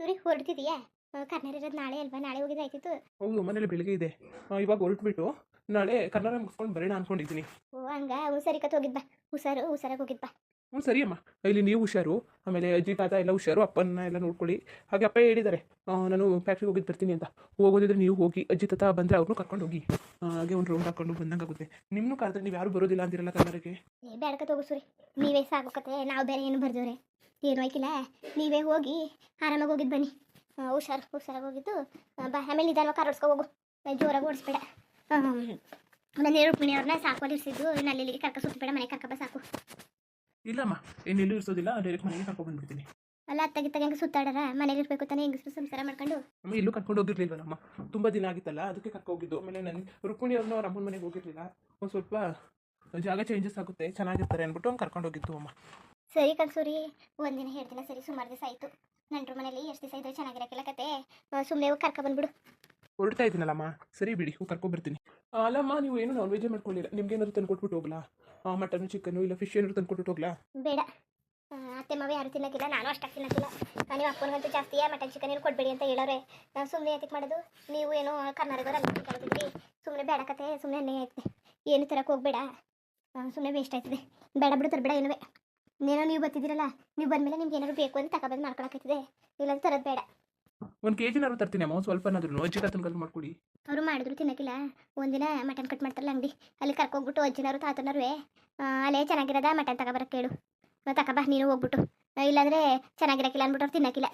ಸೂರಿ ಹೊರಡ್ತಿದೀಯಾ? ಕರ್ನಾಟಕ ಇರೋದು ನಾಳೆ ಅಲ್ವಾ? ನಾಳೆ ಹೋಗಿದ್ರೆ ಆಯ್ತಿತ್ತು. ಹೌದು ಮನೇಲಿ ಬೆಳಿಗ್ಗೆ ಇದೆ. ಇವಾಗ ಹೊರಟ್ಬಿಟ್ಟು ನಾಳೆ ಕರ್ನಾಟಕ ಮುಗಿಸ್ಕೊಂಡು ಬರೋಣ ಅನ್ಕೊಂಡಿದ್ದೀನಿ. ಓ ಹಂಗ? ಹುಷಾರಿ ಕತ್ ಹೋಗಿದ್ ಬಾ. ಹುಷಾರು ಹುಷಾರಾಗಿ ಹೋಗಿದ್ ಬಾ. ಹ್ಞೂ ಸರಿ ಅಮ್ಮ. ಇಲ್ಲಿ ನೀವು ಹುಷಾರು ಆಮೇಲೆ ಅಜ್ಜಿ ತಾತ ಎಲ್ಲ ಹುಷಾರು ಅಪ್ಪನ ಎಲ್ಲ ನೋಡ್ಕೊಳ್ಳಿ. ಹಾಗೆ ಅಪ್ಪ ಹೇಳಿದ್ದಾರೆ ನಾನು ಫ್ಯಾಕ್ಟ್ರಿಗೆ ಹೋಗಿದ್ದು ಬರ್ತೀನಿ ಅಂತ. ಹೋಗೋದಿದ್ರೆ ನೀವು ಹೋಗಿ ಅಜ್ಜಿ ತಾತ ಬಂದರೆ ಅವ್ರನ್ನೂ ಕರ್ಕೊಂಡು ಹೋಗಿ. ಹಾಗೆ ಒಂದು ರೌಂಡ್ ಹಾಕೊಂಡು ಬಂದಂಗಾಗುತ್ತೆ. ನಿಮ್ಮನ್ನು ಕರೆದ್ರೆ ನೀವು ಯಾರು ಬರೋದಿಲ್ಲ ಅಂದಿರಲ್ಲ ಕನ್ನಡಕ್ಕೆ? ಏ ಕತ್ತೆ ಹೋಗು ಸರಿ. ನೀವೇ ಸಾಕೋಕತ್ತೆ ನಾವು ಬೇರೆ ಏನು ಬರ್ದವ್ರೆ? ಏನು ಆಯ್ಕಿಲ್ಲ ನೀವೇ ಹೋಗಿ ಆರಾಮಾಗಿ ಹೋಗಿದ್ದು ಬನ್ನಿ. ಹುಷಾರು ಹುಷಾರಾಗಿ ಹೋಗಿದ್ದು. ಬಾ ಆಮೇಲೆ ನಿಧಾನವಾಗಿ ಕಾರ್ ಓಡಿಸ್ಕೊ ಹೋಗು. ಜೋರಾಗಿ ಓಡಿಸ್ಬೇಡ. ನನ್ನ ರುಕ್ಮಿಣಿ ಅವ್ರನ್ನ ಸಾಕೋದು ಇರ್ಸಿದ್ದು. ಇನ್ನು ಅಲ್ಲಿ ಇಲ್ಲಿಗೆ ಕರ್ಕ ಸುತ್ತಬೇಡ ಮನೆ ಕರ್ಕ ಬಾ ಸಾಕು. ಇಲ್ಲಮ್ಮ ಏನು ಇರ್ಸೋದಿಲ್ಲ ಇರಿಸೋದಿಲ್ಲ. ಡೈರೆಕ್ಟ್ ಮನೆಗೆ ಕರ್ಕೊಂಡು ಬಂದ್ಬಿಡ್ತೀನಿ. ಅಲ್ಲ ಅತ್ತಾಗಿತ್ತಾಗ ಹೆಂಗೆ ಸುತ್ತಾಡಾರ? ಮನೆಗೆ ಇರಬೇಕು ತಾನೇ ಹೆಂಗಸ್ರು ಸಂಸಾರ ಮಾಡ್ಕೊಂಡು? ಅಮ್ಮ ಇಲ್ಲೂ ಕರ್ಕೊಂಡು ಹೋಗಿರ್ಲಿಲ್ವಲ್ಲಮ್ಮ ತುಂಬ ದಿನ ಆಗಿತ್ತಲ್ಲ ಅದಕ್ಕೆ ಕರ್ಕೊ ಹೋಗಿದ್ದು. ಆಮೇಲೆ ನನ್ನ ರುಕ್ಮಿಣಿ ಅವ್ರನ್ನ ಅವ್ರ ಅಮ್ಮನ ಮನೆಗೆ ಹೋಗಿರ್ಲಿಲ್ಲ. ಒಂದು ಸ್ವಲ್ಪ ಜಾಗ ಚೇಂಜಸ್ ಆಗುತ್ತೆ ಚೆನ್ನಾಗಿರ್ತಾರೆ ಅಂದ್ಬಿಟ್ಟು ಅವ್ನು ಕರ್ಕೊಂಡು ಹೋಗಿದ್ದು ಅಮ್ಮ. ಸರಿ ಕಲ್ಸೂರಿ ಒಂದಿನ ಎರಡು ದಿನ ಸರಿ ಸುಮಾರು ದಿವಸ ಆಯ್ತು. ನಂಟ್ರ ಮನೇಲಿ ಎಷ್ಟು ದಿವಸ ಇದ್ರೆ ಚೆನ್ನಾಗಿರಕ್ಕಿಲ್ಲ ಕತೆ. ಸುಮ್ಮನೆ ಕರ್ಕೊ ಬಂದ್ಬಿಡು. ಹೊರಡ್ತಾ ಇದ್ದೀನಲ್ಲಮ್ಮ. ಸರಿ ಬಿಡಿ ಹೂ ಕರ್ಕೊಂಬರ್ತೀನಿ ಬರ್ತೀನಿ. ಅಲ್ಲಮ್ಮ ನೀವು ಏನು ನಾನ್ ವೆಜ್ ಮಾಡ್ಕೊಳ್ಳಿಲ್ಲ ನಿಮ್ಗೆ ಏನಾದ್ರು ತಂದು ಕೊಟ್ಬಿಟ್ಟು ಹೋಗ್ಲಾ? ಮಟನ್ ಚಿಕನ್ ಇಲ್ಲ ಫಿಶ್ ಏನಾದ್ರು ತಂದು ಕೊಟ್ಬಿಟ್ಟು ಹೋಗ್ಲಾ? ಬೇಡ. ಅತ್ತೆ ಮಾವ ಯಾರು ತಿನ್ನಕ್ಕಿಲ್ಲ ನಾನು ಅಷ್ಟಾಗಿ ತಿನ್ನಕ್ಕಿಲ್ಲ ನೀವು ಅಪ್ಪನಿಗಂತೂ ಜಾಸ್ತಿ ಮಟನ್ ಚಿಕನ್ ಏನು ಕೊಡಬೇಡಿ ಅಂತ ಹೇಳೋರೆ ನಾವು ಸುಮ್ಮನೆ ಯಾತಕ್ಕೆ ಮಾಡೋದು? ನೀವು ಏನೋ ಕರ್ನಾಟಕದವ್ರು ಅಲ್ಲಿ ಕಳ್ತಿದ್ರಿ ಸುಮ್ಮನೆ ಬೇಡ ಕತೆ ಸುಮ್ಮನೆ ಅನ್ನೇ ಐತೆ ಏನು ತರಕ್ಕೆ ಹೋಗ್ಬೇಡ. ಸುಮ್ಮನೆ ವೇಸ್ಟ್ ಆಯ್ತದೆ. ಬೇಡ ಬಿಡು ತರಬೇಡ ಏನುವೆ ಏನೋ ನೀವು ಬರ್ತಿದ್ದೀರಲ್ಲ ನೀವು ಬಂದಮೇಲೆ ನಿಮ್ಗೆ ಏನಾದ್ರು ಬೇಕು ಅಂತ ತಗೊಬಂದು ಮಾಡ್ಕೊಳಕತ್ತಿದೆ ಇಲ್ಲಾಂದ್ರೆ ತರೋದು ಬೇಡ. ಒಂದು ಕೆ ಜಿನಾದ್ರು ತರ್ತೀನಿ ಅಮ್ಮ ಒಂದು ಸ್ವಲ್ಪನಾದ್ರೂ ಅಜ್ಜಿ ತನಕ ಮಾಡ್ಕೊಡಿ. ಅವರು ಮಾಡಿದ್ರು ತಿನ್ನೋಕ್ಕಿಲ್ಲ ಒಂದಿನ ಮಟನ್ ಕಟ್ ಮಾಡ್ತಾರಲ್ಲ ಅಂಗಡಿ ಅಲ್ಲಿ ಕರ್ಕೊಂಡ್ಬಿಟ್ಟು ಅಜ್ಜಿನವರು ತಾತನವ್ರು ಅಲ್ಲೇ ಚೆನ್ನಾಗಿರೋದ ಮಟನ್ ತಗೊಬರಕ್ಕೆ ಕೇಳು. ತಗೊಬಾ ನೀನು ಹೋಗ್ಬಿಟ್ಟು. ಇಲ್ಲಾಂದರೆ ಚೆನ್ನಾಗಿರಕ್ಕಿಲ್ಲ ಅಂದ್ಬಿಟ್ಟು ಅವ್ರು ತಿನ್ನೋಕ್ಕಿಲ್ಲ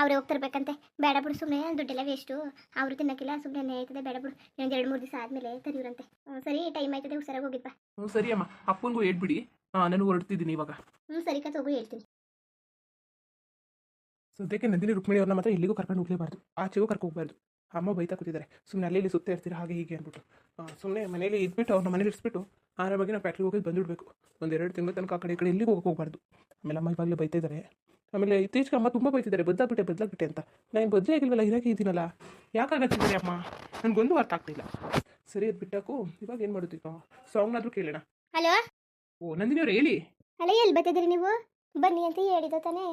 ಅವರೇ ಹೋಗ್ತಿರ್ಬೇಕಂತೆ ಬೇಡ ಬಿಡು ಸುಮ್ಮನೆ ದುಡ್ಡೆಲ್ಲ ವೇಸ್ಟು ಅವರು ತಿನ್ನೋಕ್ಕಿಲ್ಲ ಸುಮ್ಮನೆ ಆಯ್ತದೆ ಬೇಡ ಬಿಡು. ಇನ್ನೊಂದು ಎರಡು ಮೂರು ದಿವಸ ಆದಮೇಲೆ ತರಿವ್ರಂತೆ ಸರಿ ಟೈಮ್ ಆಯ್ತದೆ ಹುಷಾರಾಗಿ ಹೋಗಿದ್ವಾ ಹ್ಞೂ ಸರಿ ಅಮ್ಮ ಅಪ್ಪನಿಗೂ ಹೇಳ್ಬಿಡಿ. ನಾನು ಹೊರಡ್ತಿದ್ದೀನಿ ಇವಾಗ. ಹ್ಞೂ ಸರಿ ಕತ್ ಹೋಗು ಹೇಳ್ತೀನಿ. ಸದ್ಯಕ್ಕೆ ನಂದಿನಿ ರುಕ್ಮಿಣಿ ಅವ್ರನ್ನ ಮಾತ್ರ ಇಲ್ಲಿಗೂ ಕರ್ಕೊಂಡು ಹೋಗಲೇಬಾರ್ದು. ಆಚೆಗೂ ಕರ್ಕೊ ಹೋಗ್ಬಾರ್ದು. ಅಮ್ಮ ಬೈತಾ ಕೂತಿದ್ದಾರೆ. ಸುಮ್ಮನೆ ಅಲ್ಲಿ ಇಲ್ಲಿ ಸುತ್ತ ಇರ್ತೀರ ಹಾಗೆ ಹೀಗೆ ಅಂದ್ಬಿಟ್ಟು. ಸುಮ್ಮನೆ ಮನೇಲಿ ಇದ್ಬಿಟ್ಟು ಅವ್ರನ್ನ ಮನೇಲಿ ಇರಿಸ್ಬಿಟ್ಟು ಆರಾಮಾಗಿ ನಾವು ಫ್ಯಾಕ್ಟ್ರಿಗೆ ಹೋಗಿ ಬಂದುಬಿಡ್ಬೇಕು. ಒಂದು ಎರಡು ತಿಂಗಳ ತನಕ ಆ ಕಡೆ ಈ ಕಡೆ ಎಲ್ಲಿಗೂ ಹೋಗಕ್ಕೆ ಹೋಗ್ಬಾರ್ದು. ಆಮೇಲೆ ಅಮ್ಮ ಇವಾಗಲೇ ಬೈತಿದ್ದಾರೆ ಆಮೇಲೆ ಇತ್ತೀಚೆಗೆ ಅಮ್ಮ ತುಂಬ ಬೈತಿದ್ದಾರೆ. ಬದಲಾಗ್ಬಿಟ್ಟೆ ಬದಲಾಗ್ಬಿಟ್ಟೆ ಅಂತ. ನಾನು ಬದಲೇ ಆಗಿಲ್ವಲ್ಲ ಇರಕ್ಕೆ ಇದ್ದೀನಲ್ಲ ಯಾಕಾಗತ್ತಿದ್ದಾರೆ ಅಮ್ಮ? ನನಗೊಂದು ಅರ್ಥ ಆಗ್ತಿಲ್ಲ. ಸರಿ ಅದು ಬಿಟ್ಟಾಕು ಇವಾಗ ಏನು ಮಾಡೋದು ಸಾಂಗ್ನಾದ್ರೂ ಕೇಳೋಣ. ಹಲೋ ಓ ನಂದಿನಿ ಅವ್ರೆ ಹೇಳಿ. ಅಲ್ಲ ಎಲ್ಲಿ ಬರ್ತಿದ್ದೀರಿ ನೀವು? ಬನ್ನಿ ಅಂತ ಹೇಳಿದ ತಾನೇ.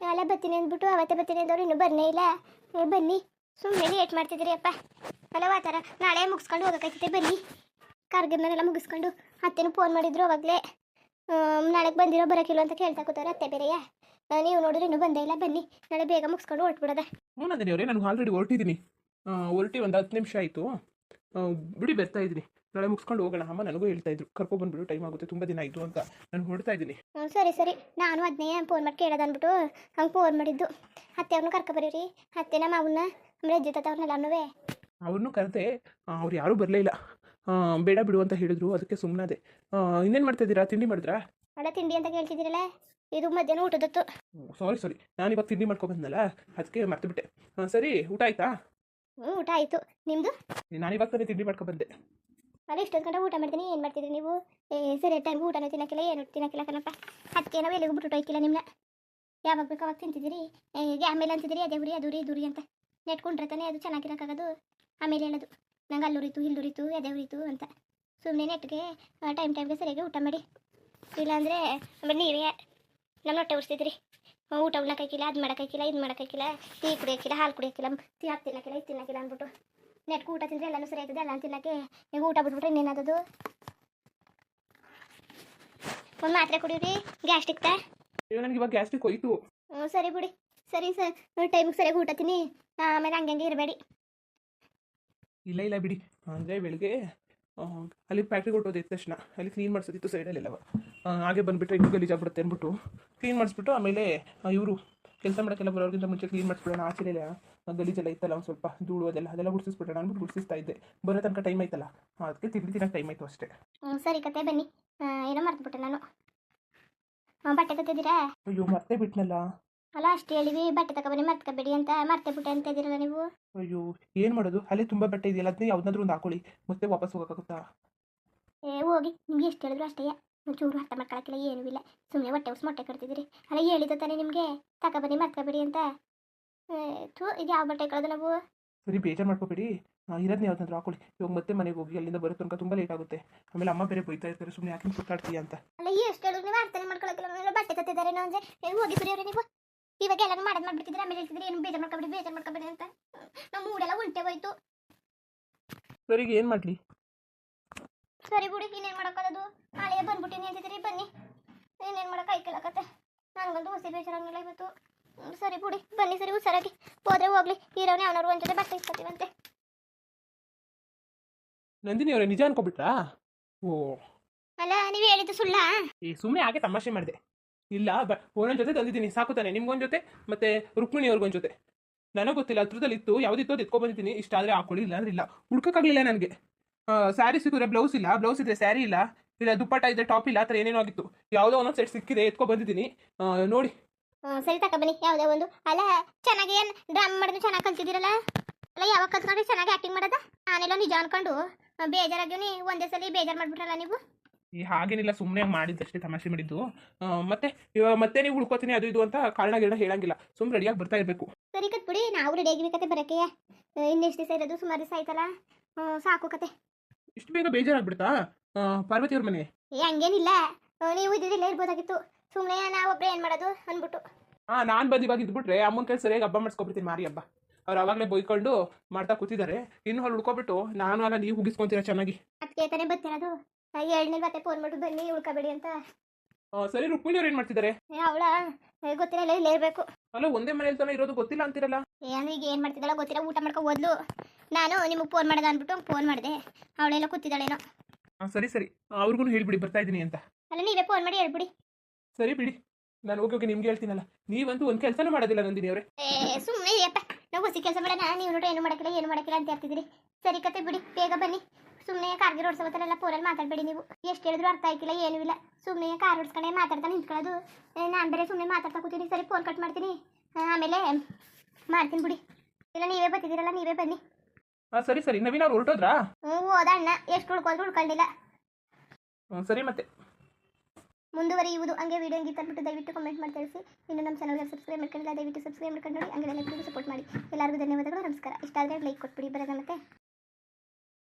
ಅಲ್ಲ ಬರ್ತೀನಿ ಅಂದ್ಬಿಟ್ಟು ಅವತ್ತೇ ಬರ್ತೀನಿ ಅಂದವ್ರು ಇನ್ನೂ ಬರ್ನೇ ಇಲ್ಲ. ಏ, ಬನ್ನಿ. ಸುಮ್ಮನೆ ಲೇಟ್ ಮಾಡ್ತಿದ್ರಿ ಅಪ್ಪ. ಅಲ್ಲ ವಾತಾರ ನಾಳೆ ಮುಗಿಸ್ಕೊಂಡು ಹೋಗಕೈತಿದೆ ಬನ್ನಿ. ಕಾರ್ಗಿರ್ನೆಲ್ಲ ಮುಗಿಸ್ಕೊಂಡು ಅತ್ತೆನೂ ಫೋನ್ ಮಾಡಿದ್ರು ಅವಾಗಲೇ. ನಾಳೆಗೆ ಬಂದಿರೋ ಬರೋಕಿಲ್ಲ ಅಂತ ಕೇಳ್ತಾ ಕೂತಾರೆ ಅತ್ತೆ ಬೇರೆಯ. ಆ, ನೀವು ನೋಡಿದ್ರೆ ಇನ್ನೂ ಬಂದೇ ಇಲ್ಲ ಬನ್ನಿ. ನಾಳೆ ಬೇಗ ಮುಗಿಸ್ಕೊಂಡು ಹೊರಟ್ಬಿಡೋದ. ಹ್ಞೂ ನಂದಿನಿ ಅವರೇ ನಾನು ಆಲ್ರೆಡಿ ಹೊರಟಿದ್ದೀನಿ. ಹೊರಟಿ ಒಂದು ಹತ್ತು ನಿಮಿಷ ಆಯಿತು. ಬಿಡಿ ಬರ್ತಾ ಇದ್ದೀನಿ. ನಾಳೆ ಮುಗಿಸ್ಕೊಂಡು ಹೋಗೋಣ. ಅಮ್ಮ ನನಗೂ ಹೇಳ್ತಾ ಇದ್ರು. ಕರ್ಕೊಂಡ್ಬಂದ್ಬಿಡು ಟೈಮ್ ಆಗುತ್ತೆ ತುಂಬ ದಿನ ಆಯಿತು ಅಂತ ನಾನು ಹೊಡ್ತಾ ಇದ್ದೀನಿ. ಹ್ಞೂ ಸರಿ ಸರಿ. ನಾನು ಅದನ್ನೇ ಫೋನ್ ಮಾಡಿ ಕೇಳೋದು ಅಂದ್ಬಿಟ್ಟು ಹಂಗೆ ಫೋನ್ ಮಾಡಿದ್ದು. ಅತ್ತೆಯವ್ರನ್ನೂ ಕರ್ಕೊಬರೀರಿ ನಮ್ಮ ಅವನ್ನ ಆಮೇಲೆ ಅಜ್ಜಿ ತಾತ ಅವ್ರನ್ನೆಲ್ಲನೂ ಅವ್ರನ್ನೂ ಕರೆದೆ ಅವ್ರು ಯಾರೂ ಬರಲಿಲ್ಲ ಬೇಡ ಬಿಡು ಅಂತ ಹೇಳಿದ್ರು. ಅದಕ್ಕೆ ಸುಮ್ಮನಾದೆ ಇನ್ನೇನು ಮಾಡ್ತಾ ಇದ್ದೀರಾ? ತಿಂಡಿ ಮಾಡಿದ್ರಾ? ಅಲ್ಲ ತಿಂಡಿ ಅಂತ ಕೇಳ್ತಿದ್ದೀರಲ್ಲ? ಇದು ಮಧ್ಯಾಹ್ನ ಊಟದತ್ತು. ಸಾರಿ ಸಾರಿ ನಾನು ಇವಾಗ ತಿಂಡಿ ಮಾಡ್ಕೊಬಂದಲ್ಲ ಅದಕ್ಕೆ ಮರ್ತುಬಿಟ್ಟೆ ಬಿಟ್ಟೆ. ಸರಿ ಊಟ ಆಯ್ತಾ? ಹ್ಞೂ ಊಟ ಆಯಿತು. ನಿಮ್ಮದು ನಾನು ಇವಾಗ ತಾನೇ ತಿಂಡಿ ಮಾಡ್ಕೊಬಂದೆ ಅಲ್ಲ ಇಷ್ಟೊಂದು ಗಂಟೆ ಊಟ ಮಾಡ್ತೀನಿ. ಏನು ಮಾಡ್ತಿದ್ರಿ ನೀವು? ಏ, ಸರಿ ಟೈಮ್ಗೆ ಊಟನೂ ತಿನ್ನೋಕ್ಕಿಲ್ಲ, ಏನು ತಿನ್ನಕ್ಕಿಲ್ಲ ಕಣಪ್ಪ. ಅದಕ್ಕೆ ನಾವು ಎಲ್ಲಿಗೂ ಬಿಟ್ಟು ಹೋಯ್ಕಿಲ್ಲ ನಿಮ್ಮನ್ನ ಯಾವಾಗ ಬೇಕು ಅವಾಗ ತಿಂತಿದ್ದೀರಿ. ಆಮೇಲೆ ಅಂತಿದ್ದೀರಿ, ಅದೇ ಉರಿ, ಅದು ಉರಿ ಅಂತ. ನೆಟ್ಕೊಂಡ್ರೆ ತಾನೇ ಅದು ಚೆನ್ನಾಗಿರೋಕ್ಕಾಗೋದು ಆಮೇಲೆ ಹೇಳೋದು, ನಂಗೆ ಅಲ್ಲೂರಿತು ಇಲ್ಲೂರಿತು ಅದೇ ಉರಿತು ಅಂತ. ಸುಮ್ಮನೆ ನೆಟ್ಗೆ ಟೈಮ್ ಟೈಮ್ಗೆ ಸರಿಯಾಗಿ ಊಟ ಮಾಡಿ. ಇಲ್ಲಾಂದರೆ, ಆಮೇಲೆ ನೀವೇ ನಮ್ಮ ಹೊಟ್ಟೆ ಉರಿಸ್ತಿದ್ರಿ ಊಟ ಉಣ್ಣಕ್ಕಾಗಿಲ್ಲ ಅದು ಮಾಡೋಕ್ಕಾಗಿಲ್ಲ ಇದು ಮಾಡೋಕ್ಕಾಗಿಲ್ಲ ಟೀ ಕುಡಿಯೋಕ್ಕಿಲ್ಲ, ಹಾಲು ಕುಡಿಯೋಕ್ಕಿಲ್ಲ ತಿನ್ನಕ್ಕಿಲ್ಲ, ಇದು ತಿನ್ನಕ್ಕಿಲ್ಲ ಅಂದ್ಬಿಟ್ಟು. ನೆಟ್ಗೆ ಊಟ ತಿಂದರೆ ಎಲ್ಲನೂ ಸರಿ ಆಯ್ತದೆ ಎಲ್ಲ ತಿನ್ನಕ್ಕೆ ಈಗ ಊಟ ಬಿಟ್ಬಿಟ್ರೆ ಇನ್ನೇನಾದದು? ಒಂದು ಮಾತ್ರೆ ಕುಡಿಯಿರಿ ಗ್ಯಾಸ್ಟಿಕ್ ನನಗೆ ಇವಾಗ ಗ್ಯಾಸ್ಟ್ರಿಕ್ ಹೋಯ್ತು. ಹ್ಞೂ ಸರಿ ಬಿಡಿ ಸರಿ ಸರ್ ಟೈಮಿಗೆ ಸರಿಯಾಗಿ ಊಟ ತಿನ್ನಿ ಆಮೇಲೆ ಹಂಗೆ ಹಂಗೆ ಇರಬೇಡಿ. ಇಲ್ಲ ಇಲ್ಲ ಬಿಡಿ ಅಂದರೆ ಬೆಳಿಗ್ಗೆ ಅಲ್ಲಿ ಫ್ಯಾಕ್ಟ್ರಿಗೆ ಹೊಟ್ಟೋದು ತಕ್ಷಣ ಅಲ್ಲಿ ಕ್ಲೀನ್ ಮಾಡಿಸೋದಿತ್ತು ಸೈಡಲ್ಲೆಲ್ಲವ ಹಾಗೆ ಬಂದುಬಿಟ್ರೆ ಇನ್ನೂ ಗಲೀಜಾಗ್ಬಿಡುತ್ತೆ ಅಂದ್ಬಿಟ್ಟು ಕ್ಲೀನ್ ಮಾಡಿಸ್ಬಿಟ್ಟು ಆಮೇಲೆ ಇವರು ಕೆಲಸ ಮಾಡೋಕ್ಕೆಲ್ಲ ಬರೋರ್ಗಿಂತ ಮುಂಚೆ ಕ್ಲೀನ್ ಮಾಡಿಸ್ಬಿಡೋಣ ಆಚೆಲೆಲ್ಲ ಗಲೀಜೆಲ್ಲ ಇತ್ತಲ್ಲ ಒಂದು ಸ್ವಲ್ಪ ಧೂಳು ಅದೆಲ್ಲ ಅದೆಲ್ಲ ಗುಡಿಸ್ಬಿಡೋಣ ಅಂದ್ಬಿಟ್ಟು ಗುಡಿಸ್ತಾ ಇದ್ದೆ. ಬರೋ ತನಕ ಟೈಮ್ ಆಯ್ತಲ್ಲ ಅದಕ್ಕೆ ತಿಂಡಿ ತಿನ್ನೋಕೆ ಟೈಮ್ ಆಯಿತು ಅಷ್ಟೇ. ಸರಿ ಕತೆ ಬನ್ನಿ. ಏನೋ ಮರ್ತುಬಿಟ್ಟೆ ನಾನು. ಬಟ್ಟೆ ತತ್ತಿದ್ದೀರಾ ಅಯ್ಯೋ ಮತ್ತೆ ಬಿಟ್ನಲ್ಲ. ಅಲ್ಲ ಅಷ್ಟು ಹೇಳಿವಿ ಬಟ್ಟೆ ತಗೊಬನ್ನಿ ಮರ್ತ್ಕೊಬೇಡಿ ಅಂತ. ಮರ್ತೆ ಬಿಟ್ಟೆ ಅಂತ ಇದ್ದೀರಲ್ಲ ನೀವು? ಅಯ್ಯೋ ಏನು ಮಾಡೋದು? ಅಲ್ಲೇ ತುಂಬ ಬಟ್ಟೆ ಇದೆಯಲ್ಲ ಅದನ್ನೇ ಯಾವ್ದಾದ್ರು ಒಂದು ಹಾಕೊಳ್ಳಿ. ಮತ್ತೆ ವಾಪಸ್ ಹೋಗೋಕ್ಕಾಗುತ್ತಾ? ಏ ಹೋಗಿ. ನಿಮ್ಗೆ ಎಷ್ಟು ಹೇಳಿದ್ರು ಅಷ್ಟೇ. ಚೂರು ಅರ್ಥ ಮಾಡ್ಕೊಳಕ್ಕಿಲ್ಲ ಏನೂ ಇಲ್ಲ. ಸುಮ್ಮನೆ ಹೊಟ್ಟೆ ಉಸ್ ಮೊಟ್ಟೆ ಕಟ್ತಿದ್ದೀರಿ. ಅಲ್ಲ ಹೇಳಿದ್ದು ತಾನೇ ನಿಮಗೆ? ತಗೊಬನ್ನಿ ಮರ್ತ್ಕೊಬೇಡಿ ಅಂತ. ಏ, ಥೂ ಇದು ಯಾವ ಬಟ್ಟೆ ಕಳೆದು ನಾವು? ಸರಿ ಬೇಜಾರು ಮಾಡ್ಕೋಬೇಡಿ. ಇರೋದನ್ನ ಯಾವ್ದಾದ್ರು ಹಾಕೊಳ್ಳಿ. ಇವಾಗ ಮತ್ತೆ ಮನೆಗೆ ಹೋಗಿ ಅಲ್ಲಿಂದ ಬರೋ ತನಕ ತುಂಬ ಲೇಟ್ ಆಗುತ್ತೆ. ಆಮೇಲೆ ಅಮ್ಮ ಬೇರೆ ಬೈತಾ ಇರ್ತಾರೆ ಸುಮ್ಮನೆ ಯಾಕೆ ಸುತ್ತಾಡ್ತೀಯ ಅಂತ. ಅಲ್ಲ ಎಷ್ಟು ಹೇಳಿದ್ರು ನೀವು ಅರ್ಥನೇ ಮಾಡ್ಕೊಳಕ್ಕಿಲ್ಲ. ಬಟ್ಟೆ ತತ್ತಿದ್ದಾರೆ ಅಂದ್ರೆ. ನೀವು ಹೋಗಿ ಸುರಿಯವ್ರೆ ನೀವು? ಇವಾಗ ಎಲ್ಲ ಮಾಡೋದು ಮಾಡ್ಬಿಟ್ಟಿದ್ರೆ ಆಮೇಲೆ ಹೇಳ್ತಿದ್ರೆ ಏನು ಬೇಜಾರು ಮಾಡ್ಕೊಬೇಡಿ ಬೇಜಾರು ಮಾಡ್ಕೊಬೇಡಿ ಅಂತ. ನಮ್ಮ ಮೂಡೆಲ್ಲ ಉಲ್ಟೆ ಹೋಯ್ತು. ಸರಿ ಏನು ಮಾಡಲಿ? ಸರಿ ಬಿಡಿ ಇನ್ನೇನು ಮಾಡೋಕ್ಕದು ನಾಳೆ ಬಂದ್ಬಿಟ್ಟಿನಿ ಅಂತಿದ್ರಿ ಬನ್ನಿ. ಇನ್ನೇನು ಮಾಡೋಕೆ ಕೈಕಲಕತ್ತೆ ನನಗಂತೂ ಹುಸಿ ಬೇಜಾರಾಗಿಲ್ಲ ಇವತ್ತು. ಸರಿ ಬಿಡಿ ಬನ್ನಿ ಸರಿ ಹುಷಾರಾಗಿ. ಹೋದ್ರೆ ಹೋಗ್ಲಿ ಇರೋನೇ ಅವನವ್ರು ಒಂದು ಜೊತೆ ಬಟ್ಟೆ ಇಸ್ಕೊತೀವಂತೆ. ನಂದಿನಿ ಅವರೇ ನಿಜ ಅನ್ಕೊಬಿಟ್ರಾ? ಓ. ಅಲ್ಲ ನೀವು ಹೇಳಿದ್ದು ಸುಳ್ಳ? ಈ ಸುಮ್ಮನೆ ಹಾಗೆ ತಮಾಷೆ ಮಾಡಿದೆ. ಇಲ್ಲ ಬ ಒಂದೊಂದು ಜೊತೆ ತಂದಿದ್ದೀನಿ ಸಾಕು ತಾನೆ. ನಿಮ್ಗೊಂದು ಜೊತೆ ಮತ್ತೆ ರುಕ್ಮಿಣಿ ಅವ್ರಿಗೊಂದು ಜೊತೆ. ನನಗೆ ಗೊತ್ತಿಲ್ಲ ಹತ್ರದಲ್ಲಿ ಇತ್ತು ಯಾವುದಿತ್ತು ಅದು ಎತ್ಕೊ ಬಂದಿದ್ದೀನಿ. ಇಷ್ಟ ಆದ್ರೆ ಹಾಕೊಳ್ಳಿ ಇಲ್ಲ ಅಂದ್ರೆ ಇಲ್ಲ. ಹುಡ್ಕೋಕ್ಕಾಗಲಿಲ್ಲ ನನಗೆ ಸ್ಯಾರಿ ಸಿಕ್ಕಿದ್ರೆ ಬ್ಲೌಸ್ ಇಲ್ಲ ಬ್ಲೌಸ್ ಇದ್ರೆ ಸ್ಯಾರಿ ಇಲ್ಲ ಇಲ್ಲ ದುಪ್ಪಟ್ಟ ಇದ್ರೆ ಟಾಪ್ ಇಲ್ಲ ಆ ಥರ ಏನೇನೋ ಆಗಿತ್ತು. ಯಾವುದೋ ಒಂದೊಂದು ಸೆಟ್ ಸಿಕ್ಕಿದೆ ಎತ್ಕೊ ಬಂದಿದ್ದೀನಿ. ನೋಡಿ. ಸರಿ ತಕ್ಕ ಬನ್ನಿ ಯಾವುದೇ ಒಂದು. ಅಲ್ಲ ಚೆನ್ನಾಗಿ ಏನು ಡ್ರಾಮ್ ಮಾಡಿದ್ರೆ ಚೆನ್ನಾಗಿ ಕಲ್ತಿದ್ದೀರಲ್ಲ? ಅಲ್ಲ ಯಾವಾಗ ಕಲ್ತ್ಕೊಂಡ್ರೆ? ಚೆನ್ನಾಗಿ ಆ್ಯಕ್ಟಿಂಗ್ ಮಾಡೋದ? ನಾನೆಲ್ಲ ನಿಜ ಅನ್ಕೊಂಡು ಬೇಜಾರಾಗಿ ಬೇಜಾರಾಗ್ಯೂ ಒಂದೇ ಸಲ ಬೇಜಾರು ಮಾಡ್ಬಿಟ್ರಲ್ಲ ನೀವು? ಈ ಹಾಗೇನಿಲ್ಲ ಸುಮ್ಮನೆ ಮಾಡಿದ್ದಷ್ಟೇ ತಮಾಷೆ ಮಾಡಿದ್ದು. ಮತ್ತೆ ಇವಾಗ ಮತ್ತೆ ನೀವು ಉಳ್ಕೋತೀನಿ ಅದು ಇದು ಅಂತ ಕಾರಣ ಗಿರಣ ಹೇಳಂಗಿಲ್ಲ. ಸುಮ್ಮನೆ ರೆಡಿಯಾಗಿ ಬರ್ತಾ ಇರಬೇಕು. ಸರಿ ಕತ್ ಬಿಡಿ ನಾವು ರೆಡಿ ಆಗಿ ಕತೆ ಬರೋಕೆ ಇನ್ನೆಷ್ಟು ದಿವಸ ಇರೋದು? ಸುಮಾರು ದಿವಸ ಆಯ್ತಲ್ಲ? ಸಾಕು ಕತೆ. ಇಷ್ಟು ಬೇಗ ಬೇಜಾರಾಗ್ಬಿಡ್ತಾ? ಆ, ಪಾರ್ವತಿ ಅವ್ರ ಮನೆ. ಏ ಹಂಗೇನಿಲ್ಲ. ನೀವು ಇದ್ದಿದ್ದಿಲ್ಲ ಇರ್ಬೋದಾಗಿತ್ತು. ಸುಮ್ಮನೆ ನಾವೊಬ್ಬರೇ ಏನು ಮಾಡೋದು ಅಂದ್ಬಿಟ್ಟು. ಹಾಂ ನಾನು ಬಂದು ಇವಾಗ ಇದ್ಬಿಟ್ರೆ ಅಮ್ಮನ ಕೈ ಸರಿಯಾಗಿ ಹಬ್ಬ ಮಾಡಿಸ್ಕೊಬಿಡ್ತೀನಿ ಮಾರಿ ಹಬ್ಬ. ಅವ್ರು ಅವಾಗಲೇ ಬೈಕೊಂಡು ಮಾಡ್ತಾ ಕೂತಿದ್ದಾರೆ. ಇನ್ನು ಹೊರ ಉಳ್ಕೊಬಿಟ್ಟು ನಾನು ಅಲ್ಲ ನೀವು ಹುಗಿಸ್ಕೊಂತೀರಾ ಚೆನ್ನಾಗಿ. ಅದಕ್ಕೆ ತಾನೇ ಬರ್ತಿರೋದು ಎಳ್ನೀರು ಮತ್ತೆ ಫೋನ್ ಮಾಡಿ ಬನ್ನಿ ಉಳ್ಕೊಬೇಡಿ ಅಂತ. ಸರಿ ರುಕ್ಮಿಣಿ ಅವ್ರು ಏನ್ ಮಾಡ್ತಿದ್ದಾರೆ ಅವಳ ಗೊತ್ತಿರಲ್ಲ ಇಲ್ಲ ಇರಬೇಕು ಅಲ್ಲ ಒಂದೇ ಮನೇಲಿ ತಾನೇ ಇರೋದು ಗೊತ್ತಿಲ್ಲ ಅಂತಿರಲ್ಲ? ಏನು ಈಗ ಏನು ಮಾಡ್ತಿದ್ದಾಳ ಗೊತ್ತಿಲ್ಲ ಊಟ ಮಾಡ್ಕೊ ಓದ್ಲು ನಾನು ನಿಮಗೆ ಫೋನ್ ಮಾಡೋದ ಅಂದ್ಬಿಟ್ಟು ಫೋನ್ ಮಾಡಿದೆ. ಅವಳೆಲ್ಲ ಕೂತಿದ್ದಾಳೇನೋ. ಸರಿ ಸರಿ. ಅವ್ರಿಗೂ ಹೇಳ್ಬಿಡಿ ಬರ್ತಾ ಇದ್ದೀನಿ ಅಂತ. ಅಲ್ಲ ನೀವೇ ಫೋನ್ ಮಾಡಿ ಹೇಳ್ಬಿಡಿ. ಸರಿ ಬಿಡಿ. ನಾನು ಓಕೆ ಓಕೆ ನಿಮ್ಗೆ ಹೇಳ್ತೀನಲ್ಲ. ನೀವಂತೂ ಒಂದು ಕೆಲಸನೂ ಮಾಡೋದಿಲ್ಲ ನಂದಿನಿ ಅವರೇ. ಏ ಸುಮ್ಮನೆ ಅಪ್ಪ. ನಾವು ಹೊಸ ಕೆಲಸ ಮಾಡೋಣ. ನೀವು ನೋಡಿ ಏನು ಮಾಡಕ್ಕಿಲ್ಲ ಏನು ಮಾಡಕ್ಕಿಲ್ಲ ಅಂತ ಹೇಳ್ತಿದ್ರಿ ಸರಿ ಕತೆ ಬಿಡಿ. ಬೇಗ ಬನ್ನಿ. ಸುಮ್ಮನೆ ಕಾರ್ಗೆ ಓಡಿಸೋತ್ತಲ್ಲ ಫೋನಲ್ಲಿ ಮಾತಾಡಬೇಡಿ ನೀವು. ಎಷ್ಟು ಹೇಳಿದ್ರು ಅರ್ಥ ಆಯ್ಕಿಲ್ಲ ಏನೂ ಇಲ್ಲ. ಸುಮ್ಮನೆ ಕಾರ್ ಓಡಿಸ್ಕೊಂಡೆ ಮಾತಾಡ್ತಾ ನಿಂತ್ಕೊಳ್ಳೋದು. ನಾನು ಬೇರೆ ಸುಮ್ಮನೆ ಮಾತಾಡ್ತಾ ಕೂತೀನಿ. ಸರಿ ಫೋನ್ ಕಟ್ ಮಾಡ್ತೀನಿ. ಆಮೇಲೆ ಮಾಡ್ತೀನಿ ಬಿಡಿ. ಇಲ್ಲ ನೀವೇ ಬರ್ತಿದ್ದೀರಲ್ಲ ನೀವೇ ಬನ್ನಿ. ಹಾಂ ಸರಿ ಸರಿ. ನವೀನ್ ಅವ್ರು ಹೊರಟೋದ್ರಾ? ಹ್ಞೂ ಹೋದ ಅಣ್ಣ. ಎಷ್ಟು ಉಳ್ಕೊಂಡ್ರು ಉಳ್ಕೊಂಡಿಲ್ಲ. ಹ್ಞೂ ಸರಿ ಮತ್ತೆ. ಮುಂದುವರಿಯುವುದು. ಹಂಗೆ ವಿಡಿಯೋ ಹಂಗೆ ಅಂದ್ಬಿಟ್ಟು ದಯವಿಟ್ಟು ಕಮೆಂಟ್ ಮಾಡಿ ತಿಳಿಸಿ. ಇನ್ನು ನಮ್ಮ ಚಾನಲ್ಗೆ ಸಬ್ಸ್ಕ್ರೈಬ್ ಮಾಡ್ಕೊಂಡಿಲ್ಲ ದಯವಿಟ್ಟು ಸಬ್ಸ್ಕ್ರೈಬ್ ಮಾಡ್ಕೊಂಡು ನೋಡಿ. ಹಂಗೆ ಸಪೋರ್ಟ್ ಮಾಡಿ. ಎಲ್ಲರಿಗೂ ಧನ್ಯವಾದಗಳು ನಮಸ್ಕಾರ. ಇಷ್ಟ ಆದರೆ ಲೈಕ್ ಕೊಟ್ಬಿಡಿ. ಬರೋದ ಮತ್ತೆ